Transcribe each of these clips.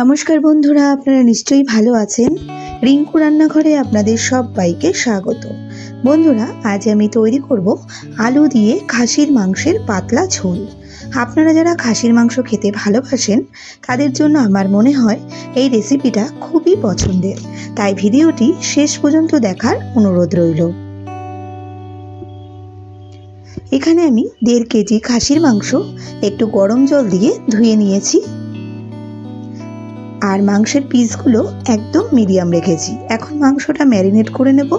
নমস্কার বন্ধুরা, আপনারা নিশ্চয়ই ভালো আছেন? রিঙ্কু রান্নাঘরে আপনাদের সবাইকে স্বাগত। বন্ধুরা, আজ আমি তৈরি করব আলু দিয়ে খাসির মাংসের পাতলা ঝোল। আপনারা যারা খাসির মাংস খেতে ভালোবাসেন, তাদের জন্য আমার মনে হয় এই রেসিপিটা খুবই পছন্দের। তাই ভিডিওটি শেষ পর্যন্ত দেখার অনুরোধ রইল। এখানে আমি দেড় কেজি খাসির মাংস, একটু গরম জল দিয়ে ধুয়ে নিয়েছি। আর মাংসের পিসগুলো একদম মিডিয়াম রেখেছি। এখন মাংসটা ম্যারিনেট করে নেব।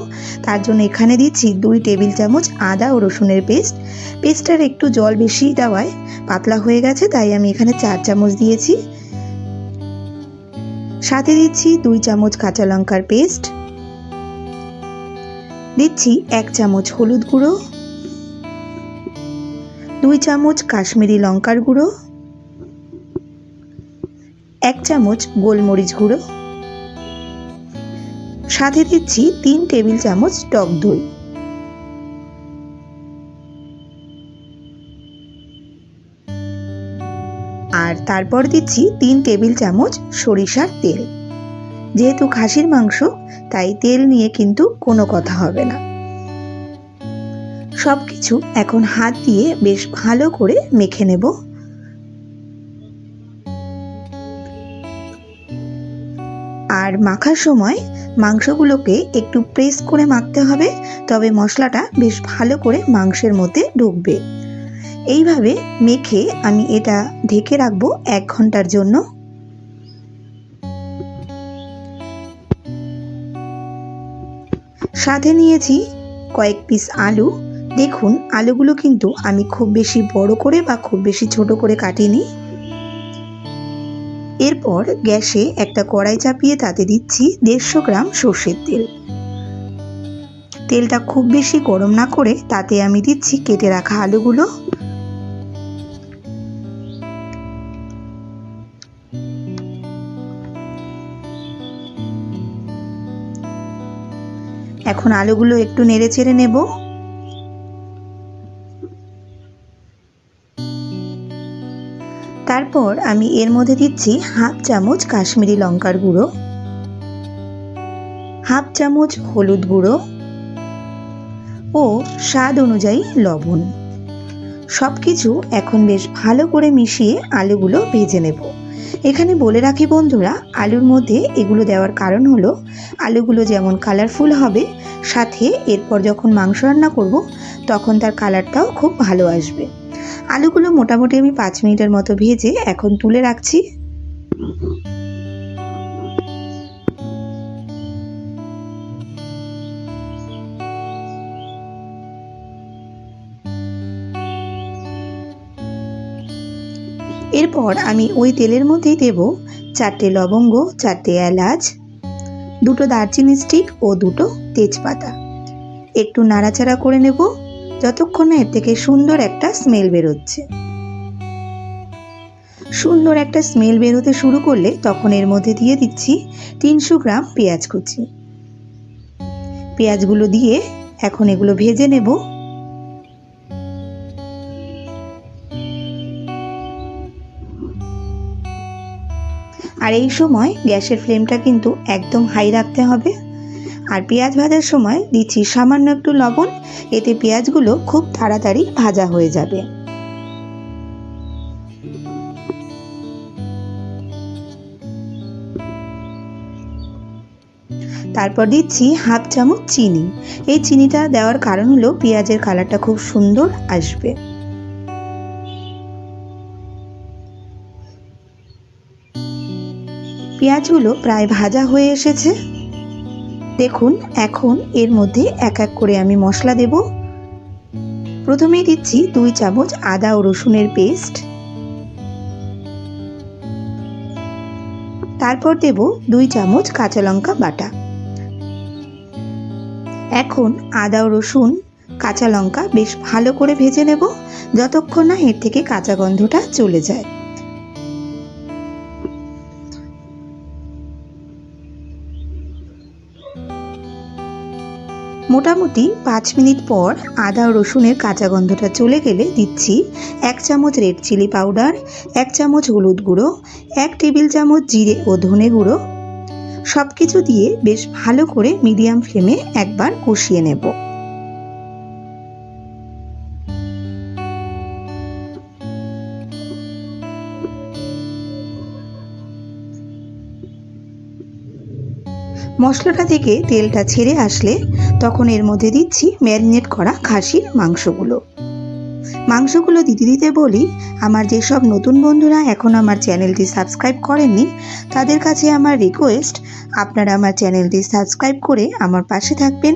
তার জন্য এখানে দিচ্ছি দুই টেবিল চামচ আদা ও রসুনের পেস্ট। পেস্টটার একটু জল বেশি দেওয়ায় পাতলা হয়ে গেছে, তাই আমি এখানে চার চামচ দিয়েছি। সাথে দিচ্ছি দুই চামচ কাঁচা লঙ্কার পেস্ট। দিচ্ছি এক চামচ হলুদ গুঁড়ো। দুই চামচ কাশ্মীরি লঙ্কার গুঁড়ো। এক চামচ গোলমরিচ গুঁড়ো। সাথে দিচ্ছি তিন টেবিল চামচ টক দই। আর তারপর দিচ্ছি তিন টেবিল চামচ সরিষার তেল। যেহেতু খাসির মাংস, তাই তেল নিয়ে কিন্তু কোনো কথা হবে না। সব কিছু এখন হাত দিয়ে বেশ ভালো করে মেখে নেব। আর মাখার সময় মাংসগুলোকে একটু প্রেস করে মাখতে হবে, তবে মশলাটা বেশ ভালো করে মাংসের মধ্যে ঢুকবে। এইভাবে মেখে আমি এটা ঢেকে রাখব এক ঘণ্টার জন্য। সাথে নিয়েছি কয়েক পিস আলু। দেখুন, আলুগুলো কিন্তু আমি খুব বেশি বড় করে বা খুব বেশি ছোট করে কাটিনি। এরপর গ্যাসে একটা কড়াই চাপিয়ে তাতে দিচ্ছি দেড়শো গ্রাম সর্ষের তেল। তেলটা খুব বেশি গরম না করে তাতে আমি দিচ্ছি কেটে রাখা আলুগুলো। এখন আলুগুলো একটু নেড়ে চেড়ে নেব। আমি এর মধ্যে দিচ্ছি হাফ চামচ কাশ্মীরি লঙ্কার গুঁড়ো, হাফ চামচ হলুদ গুঁড়ো ও স্বাদ অনুযায়ী লবণ। সব কিছু এখন বেশ ভালো করে মিশিয়ে আলুগুলো ভেজে নেব। এখানে বলে রাখি বন্ধুরা, আলুর মধ্যে এগুলো দেওয়ার কারণ হলো, আলুগুলো যেমন কালারফুল হবে, সাথে এরপর যখন মাংস রান্না করব, তখন তার কালারটাও খুব ভালো আসবে। আলুগুলো মোটামুটি আমি পাঁচ মিনিটের মতো ভেজে এখন তুলে রাখছি। এরপর আমি ওই তেলের মধ্যেই দেব চারটে লবঙ্গ, চারটে এলাচ, দুটো দারচিনি স্টিক ও দুটো তেজপাতা। একটু নাড়াচাড়া করে নেব। যতক্ষণ না এর থেকে সুন্দর একটা স্মেল বেরোচ্ছে। সুন্দর একটা স্মেল বেরোতে শুরু করলে তখন এর মধ্যে দিয়ে দিচ্ছি তিনশো গ্রাম পেঁয়াজ কুচি। পেঁয়াজগুলো দিয়ে এখন এগুলো ভেজে নেব। আর এই সময় গ্যাসের ফ্লেমটা কিন্তু একদম হাই রাখতে হবে। আর পেঁয়াজ ভাজার সময় দিচ্ছি সামান্য একটু লবণ। এতে পেঁয়াজগুলো খুব তাড়াতাড়ি ভাজা হয়ে যাবে। তারপর দিচ্ছি হাফ চামচ চিনি। এই চিনিটা দেওয়ার কারণ হলো পেঁয়াজের কালারটা খুব সুন্দর আসবে। পেঁয়াজগুলো প্রায় ভাজা হয়ে এসেছে। দেখুন, এখন এর মধ্যে এক এক করে আমি মশলা দেব। প্রথমেই দিচ্ছি দুই চামচ আদা ও রসুনের পেস্ট। তারপর দেব দুই চামচ কাঁচা লঙ্কা বাটা। এখন আদা ও রসুন, কাঁচা লঙ্কা বেশ ভালো করে ভেজে নেব, যতক্ষণ না এর থেকে কাঁচা গন্ধটা চলে যায়। মোটামুটি পাঁচ মিনিট পর আদা রসুনের কাঁচা গন্ধটা চলে গেলে দিচ্ছি এক চামচ রেড চিলি পাউডার, এক চামচ হলুদ গুঁড়ো, এক টেবিল চামচ জিরে ও ধনে গুঁড়ো। সব কিছু দিয়ে বেশ ভালো করে মিডিয়াম ফ্লেমে একবার কষিয়ে নেব। মশলাটা থেকে তেলটা ছেড়ে আসলে তখন এর মধ্যে দিচ্ছি ম্যারিনেট করা খাসির মাংসগুলো। মাংসগুলো দিতে দিতে বলি, আমার যেসব নতুন বন্ধুরা এখন আমার চ্যানেলটি সাবস্ক্রাইব করেননি, তাদের কাছে আমার রিকোয়েস্ট আপনারা আমার চ্যানেলটি সাবস্ক্রাইব করে আমার পাশে থাকবেন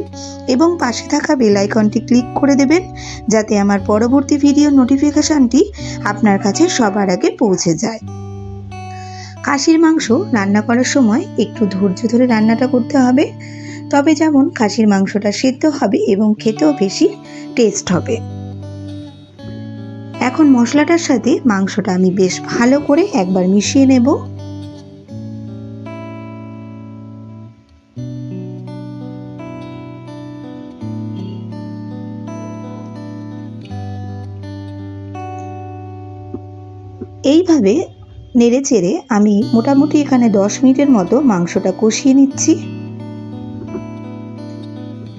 এবং পাশে থাকা বেল আইকনটি ক্লিক করে দেবেন, যাতে আমার পরবর্তী ভিডিও নোটিফিকেশানটি আপনার কাছে সবার আগে পৌঁছে যায়। খাসির মাংস রান্না করার সময় একটু ধৈর্য ধরে রান্নাটা করতে হবে। তবে যেমন খাসির মাংসটা সেদ্ধ হবে এবং খেতেও বেশি টেস্ট হবে। এখন মশলাটার সাথে মাংসটা আমি বেশ ভালো করে একবার মিশিয়ে নেব। এইভাবে নেড়ে চেড়ে আমি মোটামুটি এখানে দশ মিনিটের মতো মাংসটা কষিয়ে নিচ্ছি।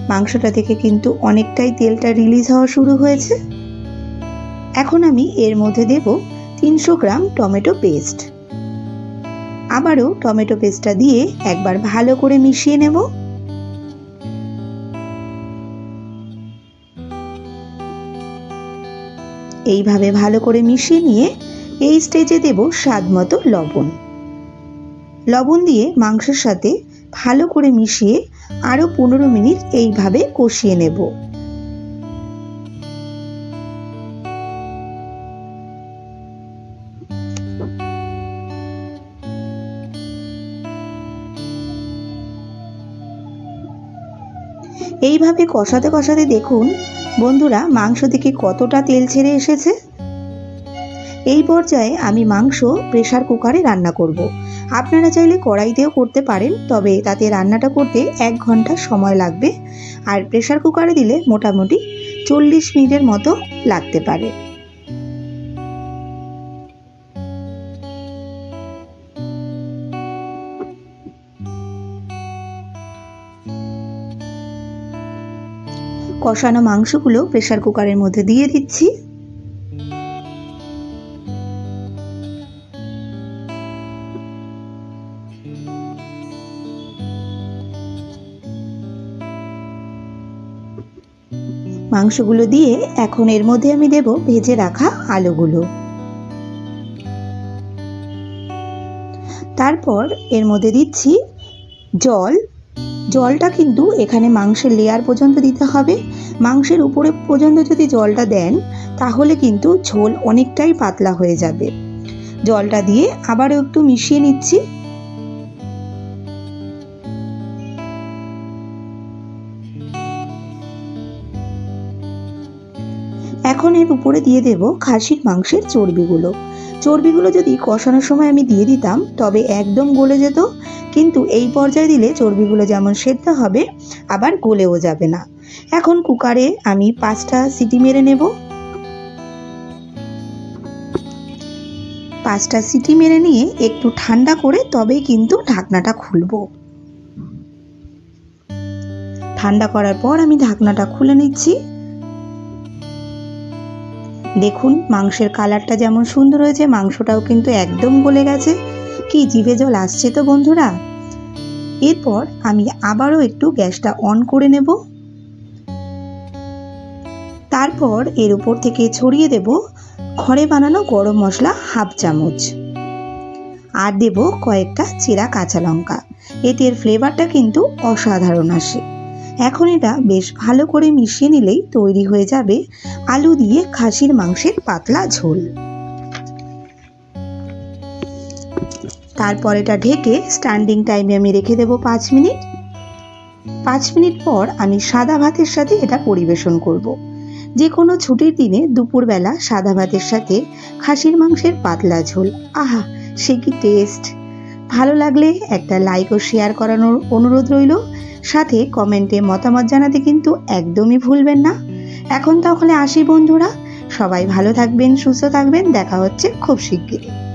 মাংসটা থেকে কিন্তু অনেকটাই তেলটা রিলিজ হওয়া শুরু হয়েছে। এখন আমি এর মধ্যে দেব তিনশো গ্রাম টমেটো পেস্ট আবারও টমেটো পেস্টটা দিয়ে একবার ভালো করে মিশিয়ে নেব। এইভাবে ভালো করে মিশিয়ে নিয়ে এই স্টেজে দেব স্বাদ মতো লবণ। লবণ দিয়ে মাংসের সাথে ভালো করে মিশিয়ে আরও পনেরো মিনিট এইভাবে কষিয়ে নেব। এইভাবে কষাতে কষাতে দেখুন, বন্ধুরা, মাংস থেকে কতটা তেল ছেড়ে এসেছে। এই পর্যায়ে আমি মাংস প্রেশার কুকারে রান্না করব। আপনারা চাইলে কড়াইতেও করতে পারেন, তবে তাতে রান্নাটা করতে এক ঘণ্টা সময় লাগবে। আর প্রেশার কুকারে দিলে মোটামুটি চল্লিশ মিনিটের মতো লাগতে পারে। কষানো মাংসগুলো প্রেশার কুকারের মধ্যে দিয়ে দিচ্ছি। মাংসগুলো দিয়ে এখন এর মধ্যে আমি দেব ভেজে রাখা আলুগুলো। তারপর এর মধ্যে দিচ্ছি জল। জলটা কিন্তু এখানে মাংসের লেয়ার পর্যন্ত দিতে হবে। মাংসের উপরে পর্যন্ত যদি জলটা দেন, তাহলে কিন্তু ঝোল অনেকটাই পাতলা হয়ে যাবে। জলটা দিয়ে আবারও একটু মিশিয়ে নিচ্ছি। এখন এর উপরে দিয়ে দেব খাসির মাংসের চর্বিগুলো। চর্বিগুলো যদি কষানোর সময় আমি দিয়ে দিতাম, তবে একদম গলে যেত। কিন্তু এই পর্যায়ে দিলে চর্বিগুলো যেমন সেদ্ধ হবে, আবার গলেও যাবে না। এখন কুকারে আমি পাঁচটা সিটি মেরে নেব। পাঁচটা সিটি মেরে নিয়ে একটু ঠান্ডা করে তবেই কিন্তু ঢাকনাটা খুলব। ঠান্ডা করার পর আমি ঢাকনাটা খুলে নিচ্ছি। দেখুন, মাংসের কালারটা যেমন সুন্দর হয়েছে, মাংসটাও কিন্তু একদম গলে গেছে। কি জিভে জল আসছে তো বন্ধুরা? এরপর আমি আবারও একটু গ্যাসটা অন করে নেব। তারপর এর উপর থেকে ছড়িয়ে দেব ঘরে বানানো গরম মশলা হাফ চামচ। আর দেব কয়েকটা চেরা কাঁচা লঙ্কা। এতে ফ্লেভারটা কিন্তু অসাধারণ আসে। এখন এটা বেশ ভালো করে মিশিয়ে নিলেই তৈরি হয়ে যাবে আলু দিয়ে খাসির মাংসের পাতলা ঝোল। তারপর এটা ঢেকে স্ট্যান্ডিং টাইমে আমি রেখে দেবো পাঁচ মিনিট। পাঁচ মিনিট পর আমি সাদা ভাতের সাথে এটা পরিবেশন করব। যে কোনো ছুটির দিনে দুপুরবেলা সাদা ভাতের সাথে খাসির মাংসের পাতলা ঝোল। আহা, সে কি টেস্ট ভালো লাগলে একটা লাইক ও শেয়ার করানোর অনুরোধ রইল। সাথে কমেন্টে মতামত জানাতে কিন্তু একদমই ভুলবেন না। এখন তাহলে আসি বন্ধুরা, সবাই ভালো থাকবেন, সুস্থ থাকবেন, দেখা হচ্ছে খুব শিগগিরই।